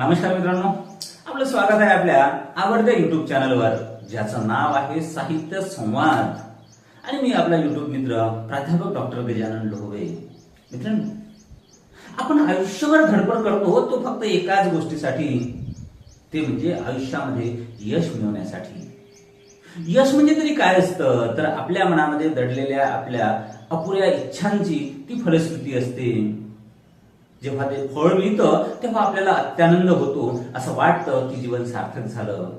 नमस्कार मित्रांनो. आपलं स्वागत आहे आपल्या आवडत्या युट्यूब चॅनलवर ज्याचं नाव आहे साहित्य संवाद. आणि मी आपला युट्यूब मित्र प्राध्यापक डॉक्टर गजानन लोहवे. मित्रांनो आपण आयुष्यभर धडपड करतो तो फक्त एकाच गोष्टीसाठी. ते म्हणजे आयुष्यामध्ये यश मिळवण्यासाठी. यश म्हणजे तरी काय असतं? तर आपल्या मनामध्ये दडलेल्या आपल्या अपुऱ्या इच्छांची ती फलश्रुती असते. जेव्हा ते फळ मिळतं तेव्हा आपल्याला अत्यानंद होतो असं वाटतं की जीवन सार्थक झालं.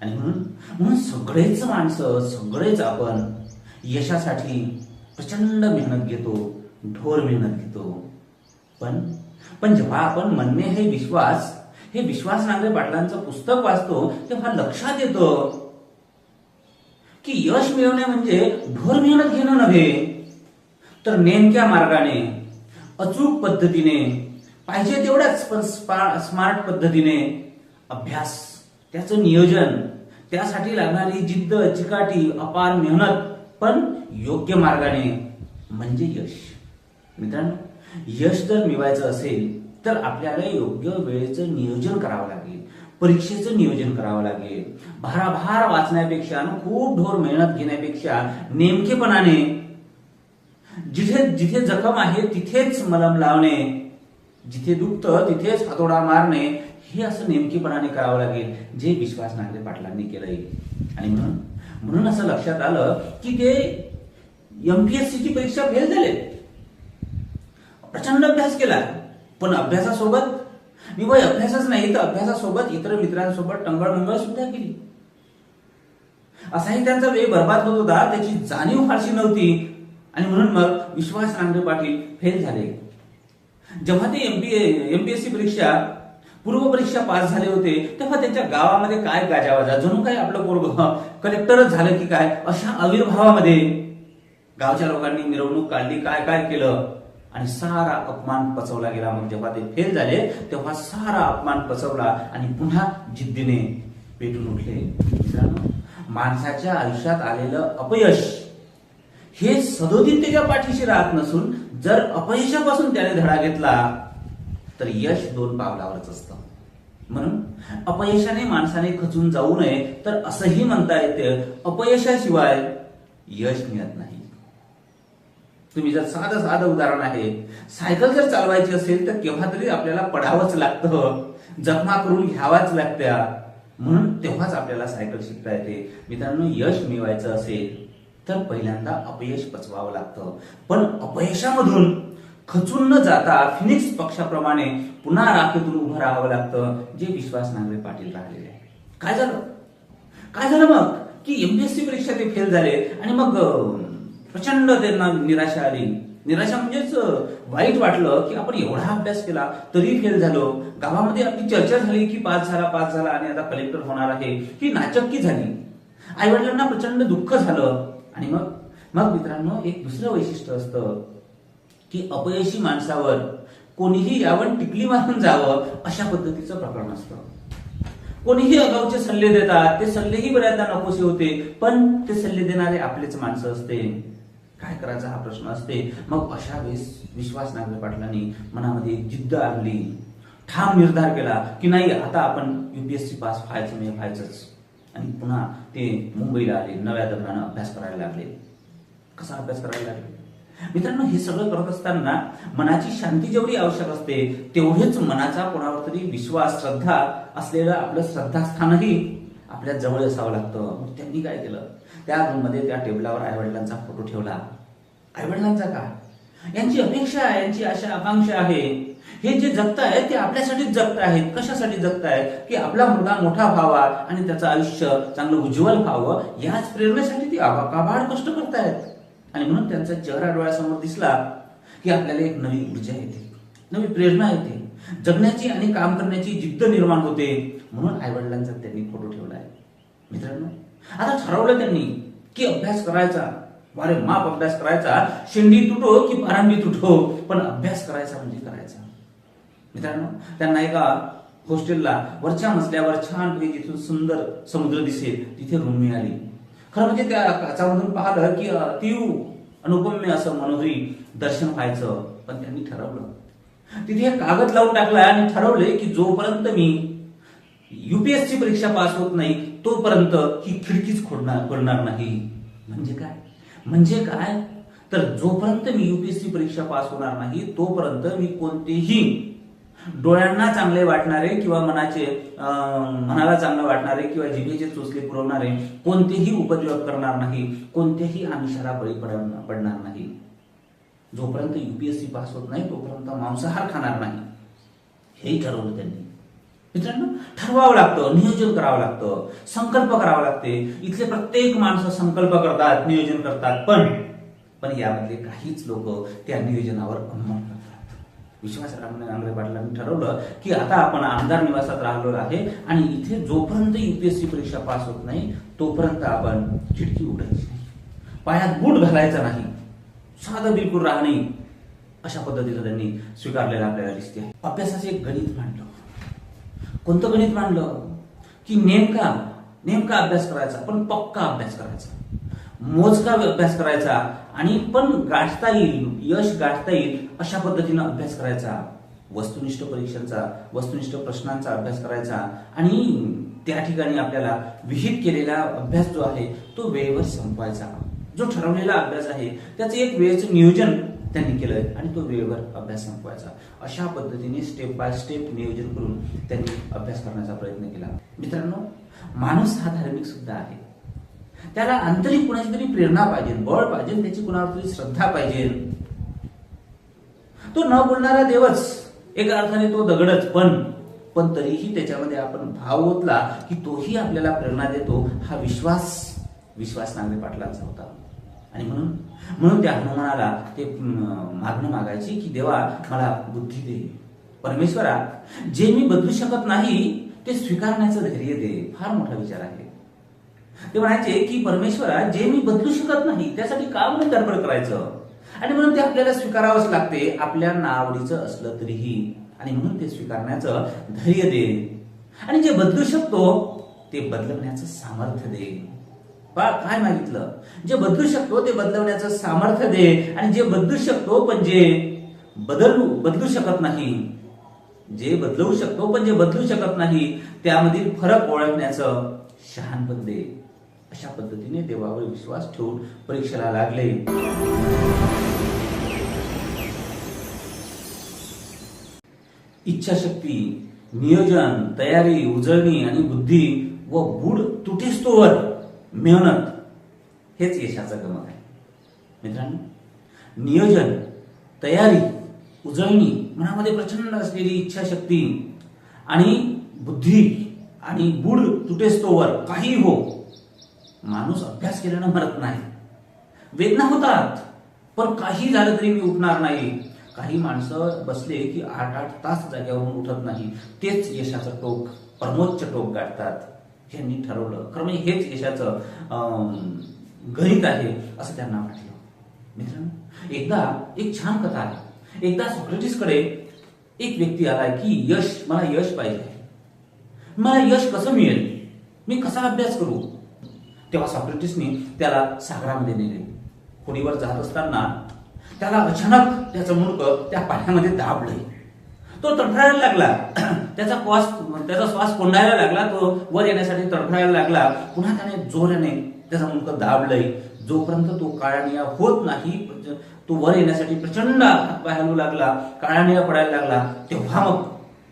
आणि म्हणून म्हणून सगळेच माणसं सगळेच आपण यशासाठी प्रचंड मेहनत घेतो ढोर मेहनत घेतो. पण पण जेव्हा आपण म्हणणे हे विश्वास हे विश्वास नांगरे पाटलांचं पुस्तक वाचतो तेव्हा लक्षात येतं की यश मिळवणे म्हणजे ढोर मेहनत घेणं नव्हे तर नेमक्या मार्गाने अचूक पद्धतीने पाहिजे तेवढ्याच पण स्पा- स्मार्ट पद्धतीने अभ्यास त्याचं नियोजन त्यासाठी लागणारी जिद्द चिकाटी अपार मेहनत पण योग्य मार्गाने म्हणजे यश. मित्रांनो यश जर मिळवायचं असेल तर आपल्याला योग्य वेळेचं नियोजन करावं लागेल परीक्षेचं नियोजन करावं लागेल. भाराभार वाचण्यापेक्षा खूप ढोर मेहनत घेण्यापेक्षा नेमकेपणाने जिथे जिथे जखम आहे तिथेच मलम लावणे जिथे दुखतं तिथेच हातोडा मारणे हे असं नेमकेपणाने करावं लागेल जे विश्वास नांगरे पाटलांनी केलंय. आणि म्हणून म्हणून असं लक्षात आलं की ते एमपीएससीची परीक्षा फेल झाले प्रचंड अभ्यास केला. पण अभ्यासासोबत निवय अभ्यासच नाही तर अभ्यासासोबत इतर मित्रांसोबत टंगळमंगळ सुद्धा केली. असाही त्यांचा वेळ बर्बाद होत होता त्याची जाणीव फारशी नव्हती आणि म्हणून मग विश्वास नांगरे पाटील फेल झाले. जेव्हा ते एमपीए एमपीएससी परीक्षा पूर्व परीक्षा पास झाले होते तेव्हा त्यांच्या गावामध्ये काय गाजावाजा? जणू काय आपलं पोरग कलेक्टरच झालं की काय? अशा आविर्भावामध्ये गावच्या लोकांनी मिरवणूक काढली काय काय केलं? आणि सारा अपमान पचवला गेला. मग जेव्हा ते फेल झाले तेव्हा सारा अपमान पचवला आणि पुन्हा जिद्दीने पेटून उठले. मित्रांनो माणसाच्या आयुष्यात आलेलं अपयश हे सदोदित त्याच्या पाठीशी राहत नसून जर अपयशापासून त्याने धडा घेतला तर यश दोन पावलावरच असतं. म्हणून अपयशाने माणसाने खचून जाऊ नये तर असंही म्हणता येते अपयशाशिवाय यश मिळत नाही. तुम्ही जर साधं साधं उदाहरण आहे सायकल जर चालवायची असेल तर केव्हा तरी आपल्याला पडावंच लागतं जखमा करून घ्यावाच लागत्या. म्हणून तेव्हाच आपल्याला सायकल शिकता येते. मित्रांनो यश मिळवायचं असेल तर पहिल्यांदा अपयश पचवावं लागतं. पण अपयशामधून खचून न जाता फिनिक्स पक्षाप्रमाणे पुन्हा राखेतून उभं राहावं लागतं जे विश्वास नांगरे पाटील राहिलेले आहे काय झालं? काय झालं मग? की एमपीएससी परीक्षा ते फेल झाले आणि मग प्रचंड त्यांना निराशा आली. निराशा म्हणजेच वाईट वाटलं की आपण एवढा अभ्यास केला तरी फेल झालो. गावामध्ये आपली चर्चा झाली की पास झाला पास झाला आणि आता कलेक्टर होणार आहे ही नाचक्की झाली. आई वडिलांना प्रचंड दुःख झालं. आणि मग मग मित्रांनो एक दुसरं वैशिष्ट्य असतं की अपयशी माणसावर कोणीही यावर टिकली मारून जावं अशा पद्धतीचं प्रकरण असतं. कोणीही अगाऊचे सल्ले देतात ते सल्लेही बऱ्याचदा नकोसे होते पण ते सल्ले देणारे आपलेच माणसं असते. काय करायचा हा प्रश्न असते? मग अशा वेळेस विश्वास नागरे पाटलांनी मनामध्ये जिद्द आणली. ठाम निर्धार केला की नाही आता आपण युपीएससी पास व्हायचं नाही व्हायचंच. आणि पुन्हा ते मुंबईला आले नव्या दगडानं अभ्यास करायला लागले. कसा अभ्यास करायला लागले? मित्रांनो हे सगळं करत असताना मनाची शांती जेवढी आवश्यक असते तेवढेच मनाचा कोणावर तरी विश्वास श्रद्धा असलेलं आपलं श्रद्धास्थानही आपल्या जवळ असावं लागतं. मग त्यांनी काय केलं? त्या रूममध्ये त्या टेबलावर आईवडिलांचा फोटो ठेवला. आईवडिलांचा का? यांची अपेक्षा यांची आशा आकांक्षा आहे हे जे जगतायत ते आपल्यासाठीच जगत आहेत. कशासाठी जगतायत की आपला मुलगा मोठा व्हावा आणि त्याचं आयुष्य चांगलं उज्ज्वल व्हावं याच प्रेरणेसाठी ते आबाकाबाड कष्ट करतायत आणि म्हणून त्यांचा चेहरा डोळ्यासमोर दिसला की आपल्याला एक नवी ऊर्जा येते. नवी प्रेरणा येते. जगण्याची आणि काम करण्याची जिद्द निर्माण होते. म्हणून आईवडिलांचा त्यांनी फोटो ठेवलाय. मित्रांनो आता ठरवलं त्यांनी की अभ्यास करायचा. वारे माप अभ्यास करायचा. शेंडी तुटो की पारंबी तुटो. पण अभ्यास करायचा म्हणजे मित्रांनो त्यांना एका हॉस्टेलला वरच्या मजल्यावर छान जिथून सुंदर समुद्र दिसेल तिथे रूम मिळाली. खरं म्हणजे त्या काचामधून पाहिलं की अतिव अनुपम्य असं मनोहरी दर्शन व्हायचं. पण त्यांनी ठरवलं. तिथे एक कागद लावून टाकला आणि ठरवले की जोपर्यंत मी युपीएससी परीक्षा पास होत नाही तोपर्यंत ही खिडकीच खोडणार खोडणार नाही. म्हणजे काय? म्हणजे काय? तर जोपर्यंत मी युपीएससी परीक्षा पास होणार नाही तोपर्यंत मी कोणतेही डोळ्यांना चांगले वाटणारे किंवा मनाचे मनाला चांगलं वाटणारे किंवा जिभेचे चोचले पुरवणारे कोणतेही उपद्व्याप करणार नाही कोणत्याही आमिषाला बळी पडणार पडणार नाही. जोपर्यंत युपीएससी पास होत नाही तोपर्यंत मांसाहार खाणार नाही. हेही ठरवलं त्यांनी. मित्रांनो ठरवावं लागतं नियोजन करावं लागतं संकल्प करावा लागते. इथले प्रत्येक माणसं संकल्प करतात नियोजन करतात पण पण यामधले काहीच लोक त्या नियोजनावर अंमल करतात विश्वास नांगरे पाटलांनी ठरवलं की आता आपण आमदार निवासात राहिलो आहे आणि इथे जोपर्यंत युपीएससी परीक्षा पास होत नाही तोपर्यंत आपण खिडकी उघडायची नाही. पायात बूट घालायचा नाही. साधं बिलकुल राहणे अशा पद्धतीचं त्यांनी स्वीकारलेलं आपल्याला दिसते अभ्यासाचे एक गणित मांडलं. कोणतं गणित मांडलं? की नेमका नेमका अभ्यास करायचा पण पक्का अभ्यास करायचा. मोजका अभ्यास करायचा आणि पण गाठता येईल यश गाठता येईल अशा पद्धतीनं अभ्यास करायचा. वस्तुनिष्ठ परीक्षांचा वस्तुनिष्ठ प्रश्नांचा अभ्यास करायचा आणि त्या ठिकाणी आपल्याला विहित केलेला अभ्यास जो आहे तो वेळेवर संपवायचा. जो ठरवलेला अभ्यास आहे त्याचं एक वेळेचं नियोजन त्यांनी केलंय आणि तो वेळेवर अभ्यास संपवायचा. अशा पद्धतीने स्टेप बाय स्टेप नियोजन करून त्यांनी अभ्यास करण्याचा प्रयत्न केला. मित्रांनो माणूस हा धार्मिक सुद्धा आहे. त्याला आंतरिक कुणाची तरी प्रेरणा पाहिजे बळ पाहिजे त्याची कुणावर तरी श्रद्धा पाहिजे. तो न बोलणारा देवच एका अर्थाने तो दगडच पण पण तरीही त्याच्यामध्ये आपण भाव ओतला की तोही आपल्याला प्रेरणा देतो हा विश्वास विश्वास नांगरे पाटलांचा होता. आणि म्हणून म्हणून त्या हनुमानाला ते मागणं मागायची की देवा मला बुद्धी दे. परमेश्वरा जे मी बदलू शकत नाही ते स्वीकारण्याचं धैर्य दे. फार मोठा विचार आहे. ते म्हणायचे की परमेश्वरा जे मी बदलू शकत नाही त्यासाठी का म्हणून धडपड करायचं? आणि म्हणून ते आपल्याला स्वीकारावंच लागते. आपल्या नावडीचं असलं तरीही. आणि म्हणून ते स्वीकारण्याचं धैर्य दे. आणि जे बदलू शकतो ते बदलवण्याचं सामर्थ्य दे. बा काय मागितलं? जे बदलू शकतो ते बदलवण्याचं सामर्थ्य दे. आणि जे बदलू शकतो पण जे बदलू बदलू शकत नाही जे बदलवू शकतो पण जे बदलू शकत नाही त्यामधील फरक ओळखण्याचं शहाणपण दे. अशा पद्धतीने देवावर विश्वास ठेवून परीक्षेला लागले. इच्छाशक्ती नियोजन तयारी उजळणी आणि बुद्धी व बुड तुटेस्तोवर मेहनत हेच यशाचं गमक आहे. मित्रांनो नियोजन तयारी उजळणी मनामध्ये प्रचंड असलेली इच्छाशक्ती आणि बुद्धी आणि बुड तुटेस्तोवर काही हो माणूस अभ्यास केल्यानं मरत नाही. वेदना होतात पण काही झालं तरी मी उठणार नाही. काही माणसं बसले की आठ आठ तास जाग्यावरून उठत नाही. तेच यशाचं टोक परमोच्च टोक गाठतात. यांनी ठरवलं. खरं म्हणजे हेच यशाचं गणित आहे असं त्यांना वाटलं. मित्रांनो एकदा एक छान कथा आहे. एकदा सॉक्रेटिसकडे एक व्यक्ती आलाय की यश मला यश पाहिजे मला यश कसं मिळेल? मी कसा अभ्यास करू? तेव्हा सॉक्रेटिसने त्याला सागरामध्ये नेले. होडीवर जात असताना त्याला अचानक त्याचं मुंडकं त्या पाण्यामध्ये दाबलंय तो तडफडायला लागला. त्याचा श्वास त्याचा श्वास कोंडायला लागला. तो वर येण्यासाठी तडफडायला लागला. पुन्हा त्याने जोराने त्याचा मुंडकं दाबलंय. जोपर्यंत तो काळानिया होत नाही तो वर येण्यासाठी प्रचंड हातपाय हलू लागला काळानिया पडायला लागला तेव्हा मग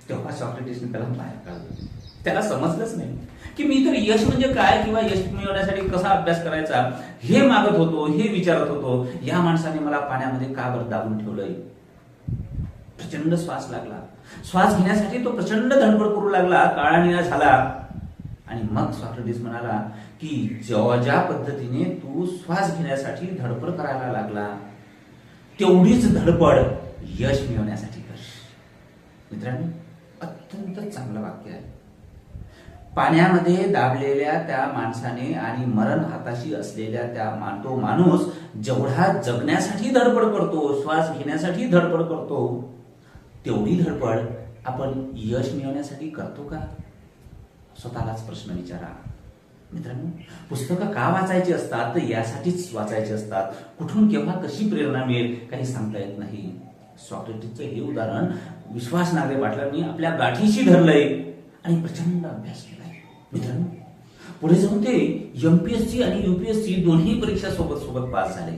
तेव्हा सॉक्रेटिसने त्याला बाहेर काढलं. त्याला समजलंच नाही की मी तर यश म्हणजे काय किंवा यश मिळवण्यासाठी कसा अभ्यास करायचा? हे मागत होतो हे विचारत होतो. या माणसाने मला पाण्यामध्ये का बरं दाबून ठेवलंय? प्रचंड श्वास लागला. श्वास घेण्यासाठी तो प्रचंड धडपड करू लागला. काळानिळा झाला. आणि मग सॉक्रेटिस म्हणाला की जेव्हा ज्या पद्धतीने तू श्वास घेण्यासाठी धडपड करायला लागला तेवढीच धडपड यश मिळवण्यासाठी कर. मित्रांनो अत्यंत चांगलं वाक्य आहे. पाण्यामध्ये दाबलेल्या त्या माणसाने आणि मरण हाताशी असलेल्या त्या मान तो माणूस जेवढा जगण्यासाठी धडपड करतो श्वास घेण्यासाठी धडपड करतो तेवढी धडपड आपण यश मिळवण्यासाठी करतो का? स्वतःलाच प्रश्न विचारा. मित्रांनो पुस्तकं का वाचायची असतात? तर यासाठीच वाचायची असतात. कुठून केव्हा कशी प्रेरणा मिळेल? काही सांगता येत नाही. सॉक्रेटिसचं हे उदाहरण विश्वास नागरे पाटलांनी आपल्या गाठीशी धरलंय आणि प्रचंड अभ्यास केलाय. मित्रांनो पुढे जाऊन ते एमपीएससी आणि युपीएससी दोन्ही परीक्षा सोबत सोबत पास झाले.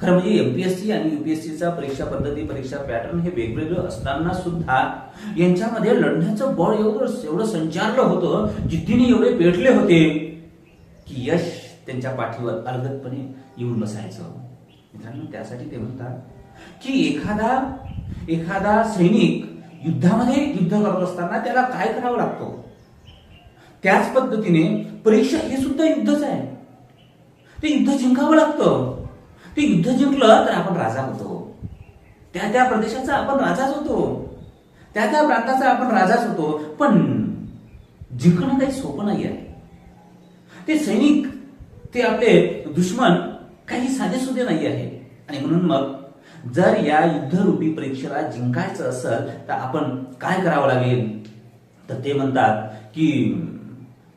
खरं म्हणजे एमपीएससी आणि युपीएससीचा परीक्षा पद्धती परीक्षा पॅटर्न हे वेगवेगळं असताना सुद्धा यांच्यामध्ये लढण्याचं बळ एवढं एवढं संचारलं होतं जिद्दीने एवढे पेटले होते की यश त्यांच्या पाठीवर अलगदपणे येऊन बसायचं. मित्रांनो त्यासाठी ते म्हणतात की एखादा एखादा सैनिक युद्धामध्ये युद्ध करत असताना त्याला काय करावं लागतं? त्याच पद्धतीने परीक्षा हे सुद्धा युद्धच आहे. ते युद्ध जिंकावं लागतं. ते युद्ध जिंकलं तर आपण राजा होतो. त्या त्या प्रदेशाचा आपण राजाच होतो. त्या त्या प्रांताचा आपण राजाच होतो. पण जिंकणं काही सोपं नाही आहे ते सैनिक ते आपले दुश्मन काही साधे सुधे नाही आहे आणि म्हणून मग जर या युद्धरूपी परीक्षेला जिंकायचं असेल तर आपण काय करावं लागेल? तर ते म्हणतात की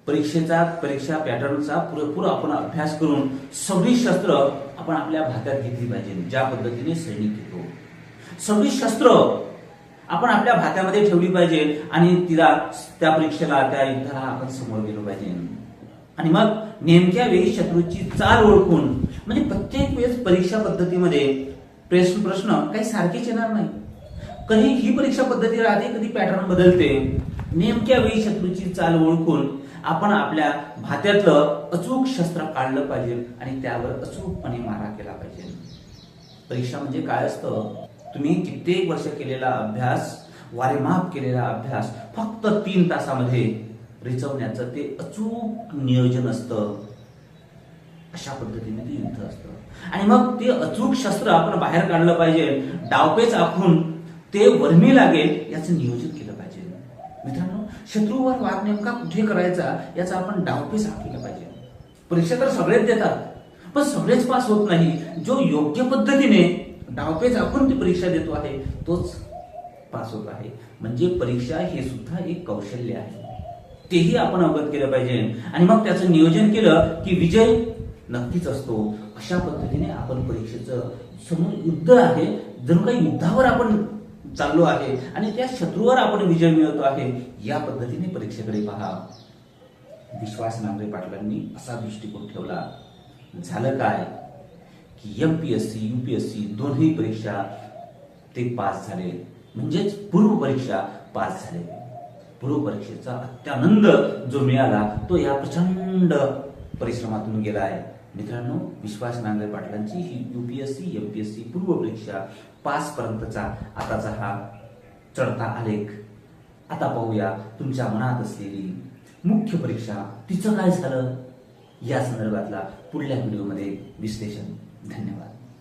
परीक्षेचा परीक्षा पॅटर्नचा पुरेपूर आपण अभ्यास करून सगळी शस्त्र आपण आपल्या भागात घेतली पाहिजे ज्या पद्धतीने सैनिक घेतो. सगळी शस्त्र आपण आपल्या भात्यामध्ये ठेवली पाहिजे आणि तिला त्या परीक्षेला त्या युद्धाला आपण समोर गेलो पाहिजे. आणि मग नेमक्या वेळी शत्रूची चाल ओळखून म्हणजे प्रत्येक वेळेस परीक्षा पद्धतीमध्ये प्रश्न प्रश्न काही सारखेच येणार नाही. कधी ही परीक्षा पद्धती राहते कधी पॅटर्न बदलते? नेमक्या वेळी शत्रूची चाल ओळखून आपण आपल्या भात्यातलं अचूक शस्त्र काढलं पाहिजे आणि त्यावर अचूकपणे मारा केला पाहिजे. परीक्षा म्हणजे काय असतं? तुम्ही कित्येक वर्ष केलेला अभ्यास वारेमाप केलेला अभ्यास फक्त तीन तासामध्ये रिचवण्याचं ते अचूक नियोजन असतं. अशा पद्धतीने ते युद्ध असतं. आणि मग ते अचूक शस्त्र आपण बाहेर काढलं पाहिजे डावपेच आखून ते वर्मी लागेल याचं नियोजन केलं पाहिजे. मित्रांनो शत्रूवर वाद नेमका कुठे करायचा याचा आपण डावपेच आखलं पाहिजे. परीक्षा तर सगळेच देतात पण सगळेच पास होत नाही. जो योग्य पद्धतीने डावपेच आखून ती परीक्षा देतो आहे तोच पास होत आहे. म्हणजे परीक्षा हे सुद्धा एक कौशल्य आहे. तेही आपण अवगत केलं पाहिजे. आणि मग त्याचं नियोजन केलं की विजय नक्कीच असतो. अशा पद्धतीने आपण परीक्षेचं समोर युद्ध आहे. जणू काही युद्धावर आपण चाललो आहे आणि त्या शत्रूवर आपण विजय मिळवतो आहे या पद्धतीने परीक्षेकडे पहा. विश्वास नांगरे पाटलांनी असा दृष्टिकोन ठेवला. झालं काय? की M P S C U P S C दोन्ही परीक्षा ते पास झाले. म्हणजेच पूर्व परीक्षा पास झाले. पूर्व परीक्षेचा अत्यानंद जो मिळाला तो या प्रचंड परिश्रमातून गेला आहे. मित्रांनो विश्वास नांगरे पाटलांची ही युपीएससी एमपीएससी पूर्व परीक्षा पास पर्यंतचा आताचा हा चढता आलेख. आता पाहूया तुमच्या मनात असलेली मुख्य परीक्षा तिचं काय झालं? या संदर्भातला पुढल्या व्हिडिओमध्ये विश्लेषण. धन्यवाद.